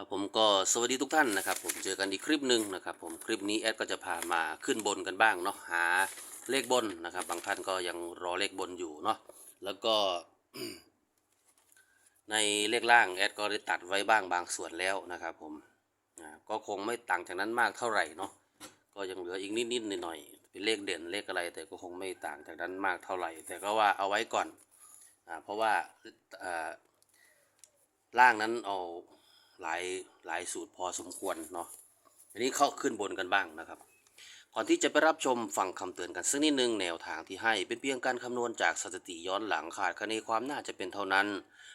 ครับผมก็สวัสดีทุกท่านนะครับ ผมเจอกันอีกคลิปหนึ่งนะครับ ผมคลิปนี้แอดก็จะพามาขึ้นบนกันบ้างเนาะหาเลขบนนะครับ บางท่านก็ยังรอเลขบนอยู่เนาะแล้วก็ในเลขล่างแอดก็ได้ตัดไว้บ้างบางส่วนแล้วนะครับ ผมก็คงไม่ต่างจากนั้นมากเท่าไหร่เนาะก็ยังเหลืออีกนิดๆหน่อยๆเป็นเลขเด่นเลขอะไร แต่ก็คงไม่ต่างจากนั้นมากเท่าไหร่ แต่ก็ว่าเอาไว้ก่อนอเพราะว่าล่างนั้นเอา หลายหลายสูตรพอสมควรเนาะอันนี้เข้าขึ้นบนกันบ้างนะครับก่อนที่จะไปรับชมฟังคำเตือนกันสักนิดนึงแนวทางที่ให้เป็นเพียงการคำนวณจากสถิติย้อนหลังขาดคะเนความน่าจะเป็นเท่านั้น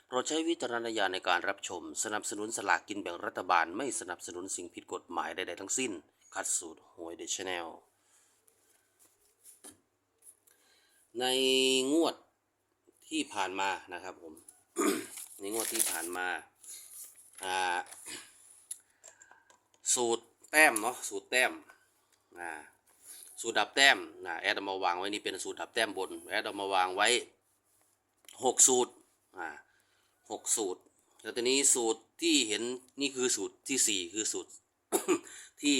โปรดใช้วิจารณญาณในการรับชม สนับสนุนสลากกินแบ่งรัฐบาลไม่สนับสนุนสิ่งผิดกฎหมายใดๆทั้งสิ้น คัดสูตรหวยเดชแนลในงวดที่ผ่านมานะครับผมในงวดที่ผ่านมา อ่าสูตรแต้มเนาะสูตรแต้มอ่าสูตรดับแต้มนะแอดเอามาวางไว้นี่เป็นสูตรดับแต้มบนแอดเอามาวางไว้หกสูตรอ่าหกสูตร แล้วทีนี้สูตรที่เห็นนี่คือสูตรที่สี่คือสูตร ที่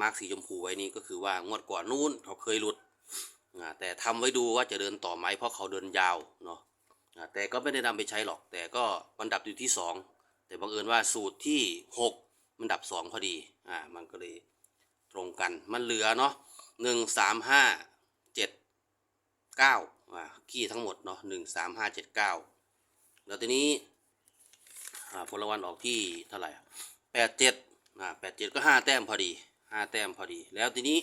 มาร์กสีชมพูไว้นี่ก็คือว่างวดก่อนนู้นเขาเคยหลุดอ่าแต่ทำไว้ดูว่าจะเดินต่อไหมเพราะเขาเดินยาวเนาะแต่ก็ไม่ได้นำไปใช้หรอก แต่ก็มันดับอยู่ที่สอง แต่บังเอิญว่าสูตรที่หกมันดับสองพอดี อ่า มันก็เลยตรงกัน มันเหลือเนาะหนึ่งสามห้าเจ็ดเก้าอ่าขี้ทั้งหมดเนาะหนึ่งสามห้าเจ็ดเก้าแล้วทีนี้อ่าผลรางวัลออกที่เท่าไหร่แปดเจ็ดอ่าแปดเจ็ดก็ห้าแต้มพอดีห้าแต้มพอดี แล้วทีนี้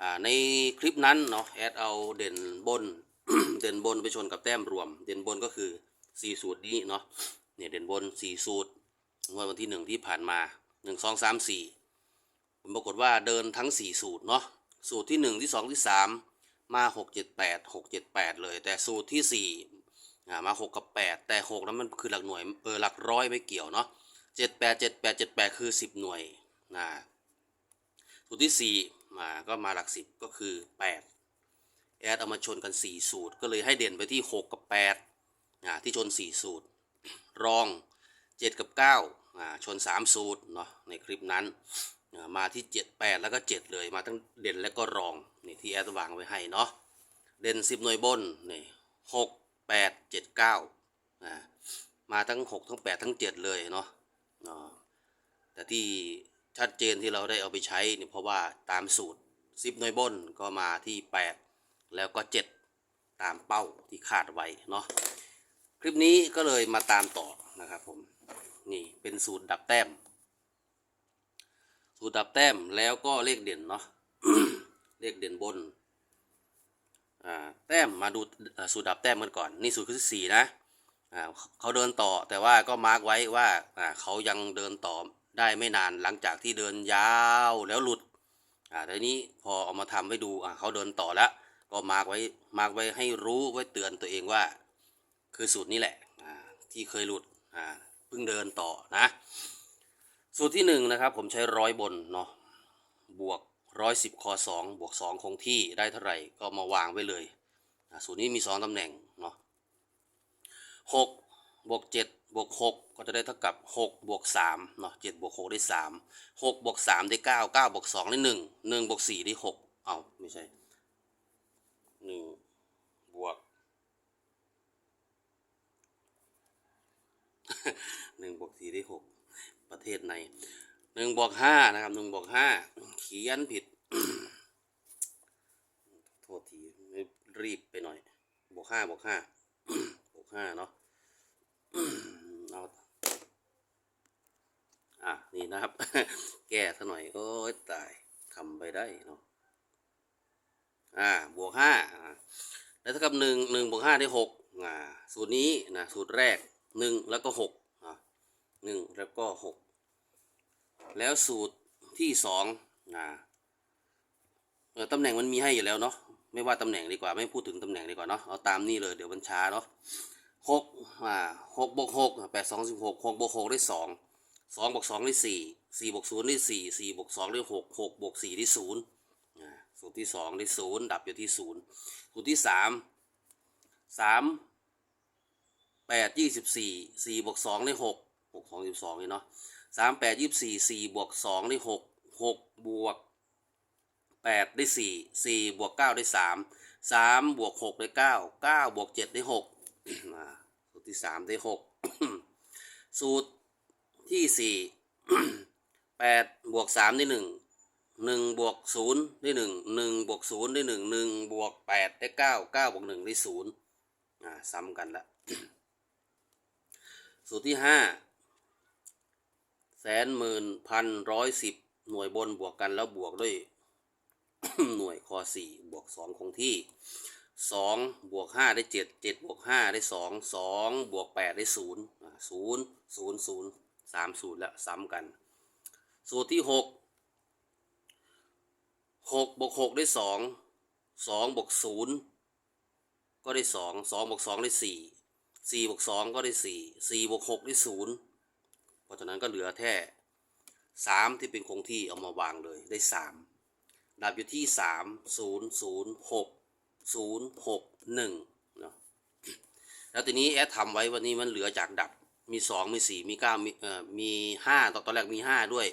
อ่าในคลิปนั้นเนาะแอดเอาเด่นบน เด่นบนไปชนกับแต้มรวม เด่นบนก็คือสี่สูตรนี้เนาะ เนี่ยเด่นบนสี่สูตรงวดวันที่หนึ่งที่ผ่านมาหนึ่งสองสามสี่ปรากฏว่าเดินทั้งสี่สูตรเนาะสูตรที่หนึ่งที่สองที่สามมาหกเจ็ดแปดหกเจ็ดแปดเลย แต่สูตรที่สี่มาหกกับแปดแต่หกนั้นมันคือหลักหน่วยเออหลักร้อยไม่เกี่ยวเนาะเจ็ดแปดเจ็ดแปดเจ็ดแปดคือสิบหน่วยนะสูตรที่สี่มาก็มาหลักสิบก็คือแปดแอดเอามาชนกัน4สูตร ก็เลยให้เด่นไปที่6กับ8อ่าที่ชน4สูตร รอง 7 กับ 9 อ่า ชน 3 สูตรเนาะในคลิปนั้น มาที่ 7 8 แล้วก็ 7 เลยมาทั้งเด่นและก็รอง นี่ที่แอดวางไว้ให้เนาะเด่น 10 หน่วยบน นี่ 6 8 7 9อ่ามาทั้ง 6 ทั้ง 8 ทั้ง 7 เลยเนาะแต่ที่ชัดเจนที่เราได้เอาไปใช้เนี่ยเพราะว่าตามสูตร 10 หน่วยบนก็มาที่ 8 แล้วก็ 7 ตามเป้าที่คาดไว้เนาะ คลิปนี้ก็เลยมาตามต่อนะครับผม นี่เป็นสูตรดับแต้ม สูตรดับแต้มแล้วก็เลขเด่นเนาะเลขเด่นบนแต้มมาดูสูตรดับแต้มกันก่อน นี่สูตรที่สี่นะเขาเดินต่อแต่ว่าก็มาร์กไว้ว่าเขายังเดินต่อได้ไม่นานหลังจากที่เดินยาวแล้วหลุดอ่าทีนี้พอเอามาทำให้ดูเขาเดินต่อแล้วก็มาร์กไว้มาร์กไว้ให้รู้ไว้เตือนตัวเองว่า คือสูตรนี้แหละที่เคยหลุดเพิ่งเดินต่อนะ สูตรที่หนึ่งนะครับผมใช้ร้อยบนเนาะบวกร้อยสิบคอสองบวกสองคงที่ได้เท่าไหร่ก็มาวางไว้เลยสูตรนี้มีสองตำแหน่งเนาะหกบวกเจ็ดบวกหกก็จะได้เท่ากับหกบวกสามเนาะเจ็ดบวกหกได้สามหกบวกสามได้เก้าเก้าบวกสองได้หนึ่งหนึ่งบวกสี่ได้หกเอาไม่ใช่หนึ่งบวก หนึ่งบวกสี่ได้หกประเทศในหนึ่งบวกห้านะครับหนึ่งบวกห้าเขียนผิด โทษทีรีบไปหน่อยบวกห้าบวกห้าบวกห้าเนาะเอาอะนี่นะครับ แก้ซะหน่อย โอ้ยตายทำไปได้เนาะอ่าบวกห้าอ่าแล้วเท่ากับหนึ่งหนึ่งบวกห้าได้หกอ่าสูตรนี้นะสูตรแรกหนึ่งแล้วก็หก อ่าหนึ่งแล้วก็หกแล้วสูตรที่สองอ่าเออตำแหน่งมันมีให้อยู่แล้วเนาะไม่ว่าตำแหน่งดีกว่าไม่พูดถึงตำแหน่งดีกว่าเนาะเอาตามนี่เลยเดี๋ยวมันช้าเนาะหกอ่าหกบวกหกแปดสองสิบหกหกบวกหกได้สองสองบวกสองได้สี่สี่บวกศูนย์ได้สี่สี่บวกสองได้หกหกบวกสี่ได้ศูนย์สูตรที่สองได้ศูนย์ดับอยู่ที่ศูนย์สูตรที่สามสามแปดยี่สิบสี่สี่บวกสองได้หก กสองสิบสองนี่เนาะสามแปดยี่สี่สี่บวกสองได้หกหกบวกแปดได้สี่สี่บวกเก้าได้สามสามบวกหกได้เก้าเก้าบวกเจ็ดได้หกสูตรที่สามได้หกสูตรที่สี่แปดบวกสามได้หนึ่งหนึ่งบวกศูนย์ได้หนึ่งหนึ่งบวกศูนย์ได้หนึ่งหนึ่งบวกแปดได้เก้าเก้าบวกหนึ่งได้ศูนย์อ่าซ้ำกันละสูตรที่ห้า แสนหมื่นพันร้อยสิบหน่วยบนบวกกันแล้วบวกด้วย หน่วยคอสี่บวกสองคงที่สองบวกห้าได้เจ็ดเจ็ดบวกห้าได้สองสองบวกแปดได้ศูนย์ศูนย์ศูนย์ศูนย์สามสูตรแล้วซ้ำกัน สูตรที่หกหกบวกหกได้สองสองบวกศูนย์ก็ได้สองสองบวกสองได้สี่สี่บวกสองก็ได้สี่สี่บวกหกได้ศูนย์ เพราะฉะนั้นก็เหลือแค่สามที่เป็นคงที่เอามาวางเลยได้สามดับอยู่ที่สามศูนย์ศูนย์หกศูนย์หกหนึ่งเนาะแล้วทีนี้แอดทำไว้วันนี้มันเหลือจากดับมีสองมีสี่มีเก้ามีเอ่อมีห้าตอนตอนแรกมีห้าด้วย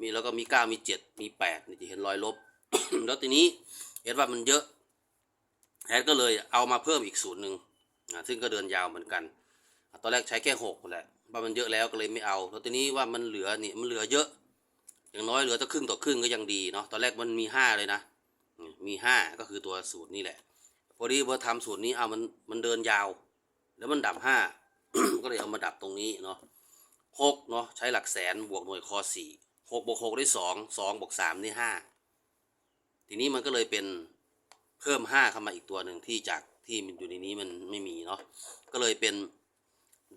มีแล้วก็มีเก้ามีเจ็ดมีแปดนี่จะเห็นรอยลบ แล้วทีนี้เห็นว่ามันเยอะแอดก็เลยเอามาเพิ่มอีกศูนย์หนึ่งอ่าซึ่งก็เดินยาวเหมือนกัน ตอนแรกใช้แค่หกแหละ ว่ามันเยอะแล้วก็เลยไม่เอาแล้วทีนี้ว่ามันเหลือนี่มันเหลือเยอะ อย่างน้อยเหลือตั้งครึ่งต่อครึ่งก็ยังดีเนาะตอนแรกมันมีห้าเลยนะมีห้าก็คือตัวสูตรนี่แหละ พอดีพอทำสูตรนี้เอามันมันเดินยาว แล้วมันดับห้าก็เลยเอามาดับตรงนี้เนาะหกเนาะใช้หลักแสนบวกหน่วยคอสี่หกบวกหกได้สองสองบวกสามได้ห้าทีนี้มันก็เลยเป็นเพิ่มห้าเข้ามาอีกตัวหนึ่งที่จากที่มันอยู่ในนี้มันไม่มีเนาะก็เลยเป็น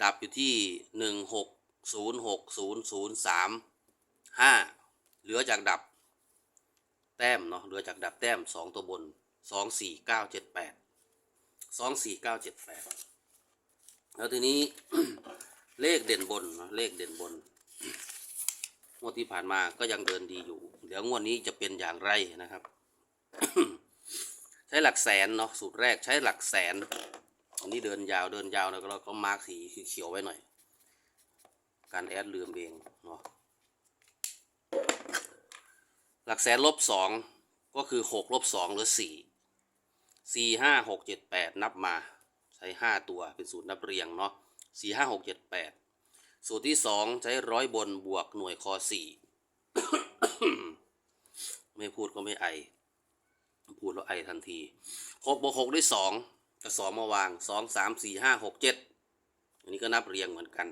ดับอยู่ที่หนึ่งหกศูนย์หกศูนย์ศูนย์สามห้าเหลือจากดับแต้มเนาะเหลือจากดับแต้มสองตัวบนสองสี่เก้าเจ็ดแปดสองสี่เก้าเจ็ดแปดแล้วทีนี้เลขเด่นบนเนอะเลขเด่นบนงวดที่ผ่านมาก็ยังเดินดีอยู่ เดี๋ยวงวดนี้จะเป็นอย่างไรนะครับ ใช้หลักแสนเนาะสูตรแรกใช้หลักแสน อันนี้เดินยาวเดินยาวแล้วก็เราก็มาร์กสีเขียวไว้หน่อย การแอดลืมเองเนาะหลักแสนลบสองก็คือหกลบสองหรือสี่สี่ห้าหกเจ็ดแปดนับมาใช้ห้าตัวเป็นสูตรนับเรียงเนาะสี่ห้าหกเจ็ดแปดสูตรที่สองใช้ร้อยบนบวกหน่วยคอสี่ไม่พูดก็ไม่ไอ พูดแล้วไอทันทีหกบวกหกได้สอง ก็สองมาวางสองสามสี่ห้าหกเจ็ดอันนี้ก็นับเรียงเหมือนกัน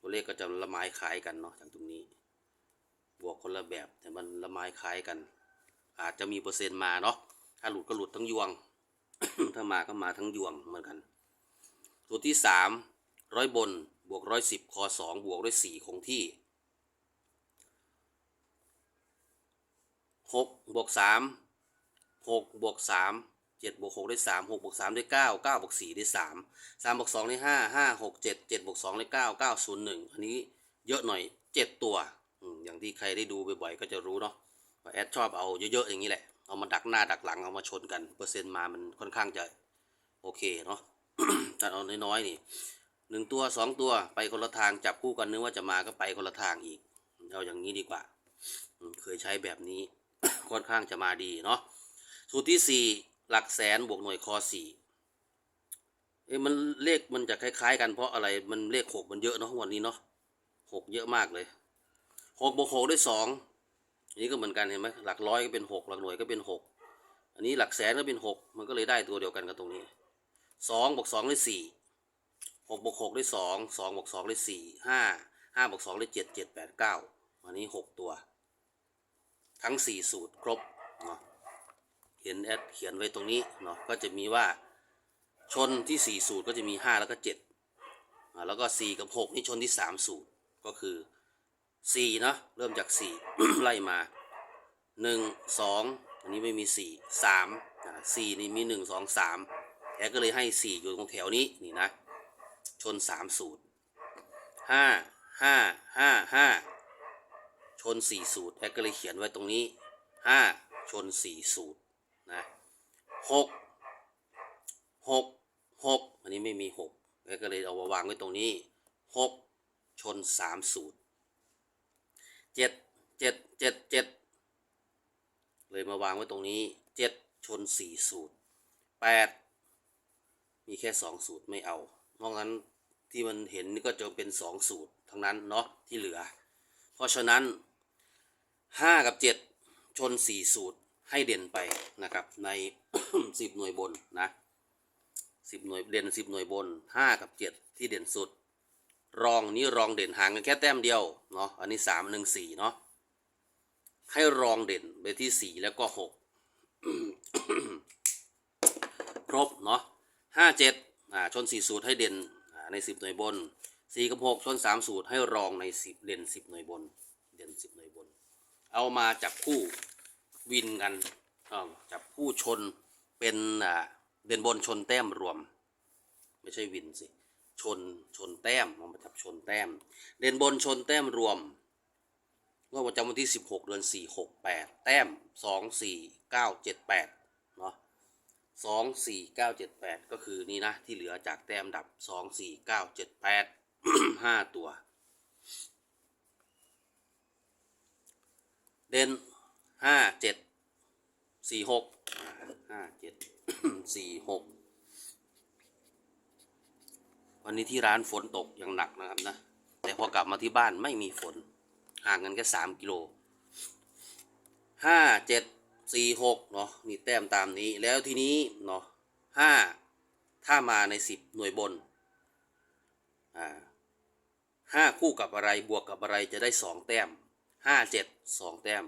ตัวเลขก็จะละไม้คล้ายกันเนาะจากตรงนี้ บวกคนละแบบแต่มันละไม้คล้ายกัน อาจจะมีเปอร์เซ็นต์มาเนาะถ้าหลุดก็หลุดทั้งยวง ถ้ามาก็มาทั้งยวงเหมือนกันสูตรที่สามร้อยบนบวกร้อยสิบคอสองบวกด้วยสี่คงที่หกบวกสามหกบวกสาม เจ็ดบวกหกได้สามหกบวกสามได้เก้าเก้าบวกสี่ได้สามสามบวกสองได้ห้าห้าหกเจ็ดเจ็ดบวกสองได้เก้าเก้าศูนย์หนึ่งอันนี้เยอะหน่อยเจ็ดตัวอย่างที่ใครได้ดูบ่อยๆก็จะรู้เนาะว่าแอดชอบเอาเยอะๆอย่างนี้แหละ เอามาดักหน้าดักหลังเอามาชนกัน เปอร์เซ็นต์มามันค่อนข้างจะโอเคเนาะแต่เอาน้อยๆนี่หนึ่งตัวสองตัวไปคนละทางจับคู่กันนึกว่าจะมาก็ไปคนละทางอีก เอาอย่างนี้ดีกว่า เคยใช้แบบนี้ค่อนข้างจะมาดีเนาะสูตรที่สี่ หลักแสนบวกหน่วยคอสี่เอ้ยมันเลขมันจะคล้าย ๆ กันเพราะอะไรมันเลขหกมันเยอะเนาะวันนี้เนาะหกเยอะมากเลยหกบวกหกด้วยสองอันนี้ก็เหมือนกันเห็นไหมหลักร้อยก็เป็นหกหลักหน่วยก็เป็นหกอันนี้หลักแสนก็เป็นหกมันก็เลยได้ตัวเดียวกันกับตรงนี้สองบวกสองด้วยสี่หกบวกหกด้วยสองสองบวกสองด้วยสี่ห้าห้าบวกสองด้วยเจ็ดเจ็ดแปดเก้าอันนี้หกตัว ทั้งสี่สูตรครบเนาะ เห็นแอดเขียนไว้ตรงนี้เนาะก็จะมีว่าชนที่สี่สูตรก็จะมีห้าแล้วก็เจ็ดแล้วก็สี่กับหกนี่ชนที่สามสูตรก็คือสี่เนาะเริ่มจากสี่ไล่มาหนึ่งสองอันนี้ไม่มีสี่สามอ่าสี่นี่มีหนึ่งสองสามแอดก็เลยให้สี่อยู่ตรงแถวนี้นี่นะชนสามสูตรห้าห้าห้าห้าชนสี่สูตรแอดก็เลยเขียนไว้ตรงนี้ห้าชนสี่สูตร นะหกหกหกอันนี้ไม่มีหกก็เลยเอามาวางไว้ตรงนี้หกชนสามสูตรเจ็ดเจ็ดเจ็ดเจ็ดเลยมาวางไว้ตรงนี้เจ็ดชนสี่สูตรแปดมีแค่สองสูตรไม่เอานอกนั้นที่มันเห็นนี่ก็จะเป็นสองสูตรทั้งนั้นเนาะที่เหลือ เพราะฉะนั้นห้ากับเจ็ดชนสี่สูตร ให้เด่นไปนะครับในสิบหน่วยบนนะสิบหน่วยเด่นสิบหน่วยบนห้ากับเจ็ดที่เด่นสุด รองนี้รองเด่นห่างกันแค่แต้มเดียวเนาะอันนี้สามหนึ่งสี่เนาะให้รองเด่นไปที่สี่แล้วก็หกครบเนาะห้าเจ็ดอ่าชนสี่สูตรให้เด่นในสิบหน่วยบนสี่กับหกชนสามสูตรให้รองในสิบเด่นสิบหน่วยบน เด่นสิบหน่วยบน เอามาจับคู่ วินกันจับคู่ชนเป็นอ่าเด่นบนชนแต้มรวม ไม่ใช่วินสิ ชนชนแต้มเอามาจับชนแต้ม เด่นบนชนแต้มรวมงวดประจำวันที่ 16 เดือน 4 6 8 แต้ม 2 4 9 7 8เนาะ2 4 9 7 8 ก็คือนี่นะ ที่เหลือจากแต้มดับ 2 4 9 7 8 5 ตัว เด่น 5 7 4 6 5 7 4 6วันนี้ที่ร้านฝนตกอย่างหนักนะครับนะ แต่พอกลับมาที่บ้านไม่มีฝน ห่างกันแค่สามกิโลห้าเจ็ดสี่หกเนาะนี่แต้มตามนี้แล้วทีนี้เนาะห้าถ้ามาในสิบหน่วยบนอ่าห้าคู่กับอะไรบวกกับอะไรจะได้สองแต้มห้าเจ็ดสองแต้ม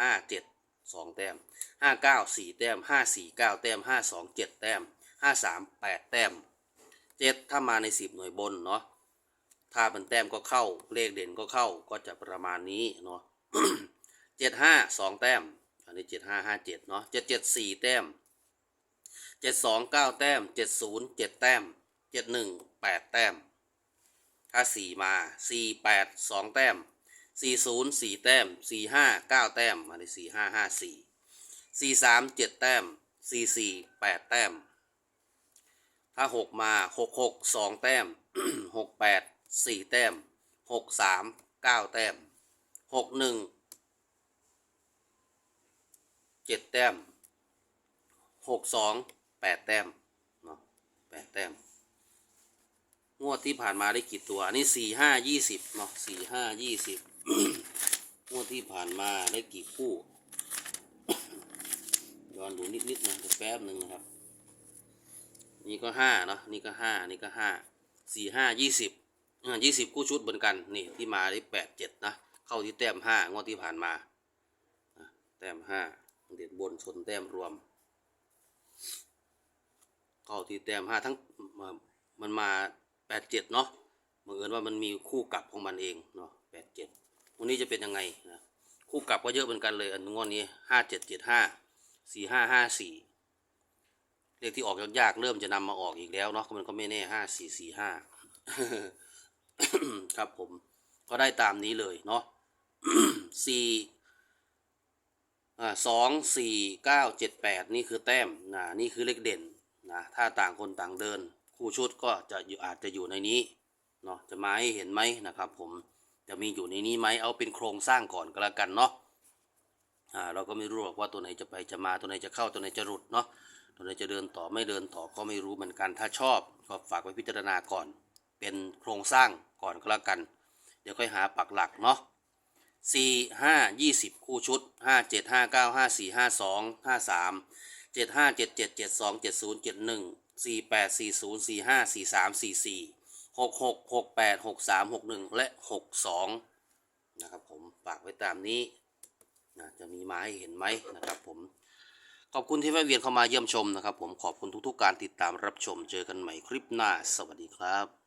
ห้าเจ็ดสองแต้มห้าเก้าสี่แต้มห้าสี่เก้าแต้มห้าสองเจ็ดแต้มห้าสามแปดแต้มเจ็ดถ้ามาในสิบหน่วยบนเนาะถ้าเป็นแต้มก็เข้าเลขเด่นก็เข้าก็จะประมาณนี้เนาะเจ็ดห้าสองแต้ม อันนี้เจ็ดห้าห้าเจ็ดเนาะเจ็ดเจ็ดสี่แต้มเจ็ดสองเก้าแต้มเจ็ดศูนย์เจ็ดแต้มเจ็ดหนึ่งแปดแต้ม ถ้าสี่มาสี่แปดสองแต้ม สี่ศูนย์สี่แต้มสี่ห้าเก้าแต้มอันนี้สี่ห้าห้าสี่สี่สามเจ็ดแต้มสี่สี่แปดแต้ม ถ้าหกมาหกหกสองแต้มหกแปดสี่แต้มหกสามเก้าแต้มหกหนึ่งเจ็ดแต้มหกสองแปดแต้มเนาะแปดแต้มงวดที่ผ่านมาได้กี่ตัว อันนี้สี่ห้ายี่สิบเนาะสี่ห้ายี่สิบ วดที่ผ่านมาได้กี่คู่ ย้อนดูนิดๆนะแป๊บหนึ่งนะครับ นี่ก็ห้าเนาะ นี่ก็ห้า นี่ก็ห้า สี่ห้ายี่สิบอ่ายี่สิบคู่ชุดเหมือนกัน นี่ที่มาได้แปดเจ็ดนะ เข้าที่แต้มห้างวดที่ผ่านมา แต้มห้าเด็ดบนชนแต้มรวม เข้าที่แต้มห้าทั้งมามันมาแปดเจ็ดเนาะบังเอิญว่ามันมีคู่กลับของมันเองเนาะแปดเจ็ด วันนี้จะเป็นยังไงนะคู่กลับก็เยอะเหมือนกันเลยอันงวดนี้ห้าเจ็ดเจ็ดห้าสี่ห้าห้าสี่เลขที่ออกยากๆเริ่มจะนำมาออกอีกแล้วเนาะมันก็ไม่แน่ห้าสี่สี่ห้าครับผมก็ได้ตามนี้เลยเนาะสี่สองสี่เก้าเจ็ดแปดนี่คือแต้มนะนี่คือเลขเด่นนะถ้าต่างคนต่างเดิน คู่ชุดก็จะอยู่อาจจะอยู่ในนี้เนาะจะมาให้เห็นไหมนะครับผม จะมีอยู่ในนี้ไหมเอาเป็นโครงสร้างก่อนก็แล้วกันเนาะอ่าเราก็ไม่รู้หรอกว่าตัวไหนจะไปจะมาตัวไหนจะเข้าตัวไหนจะหลุดเนาะตัวไหนจะเดินต่อไม่เดินต่อก็ไม่รู้เหมือนกันถ้าชอบก็ฝากไว้พิจารณาก่อน เป็นโครงสร้างก่อนก็แล้วกัน เดี๋ยวค่อยหาปักหลักเนาะสี่ห้ายี่สิบคู่ชุดห้าเจ็ดห้าเก้าห้าสี่ห้าสองห้าสามเจ็ดห้าเจ็ดเจ็ดเจ็ดสองเจ็ดศูนย์เจ็ดหนึ่งสี่แปดสี่ศูนย์สี่ห้าสี่สามสี่สี่ หกหกหกแปดหกสามหกหนึ่งและหกสองนะครับผมฝากไว้ตามนี้นะจะมีมาให้เห็นไหมนะครับผมขอบคุณที่แวะเวียนเข้ามาเยี่ยมชมนะครับผมขอบคุณทุกๆการติดตามรับชมเจอกันใหม่คลิปหน้า สวัสดีครับ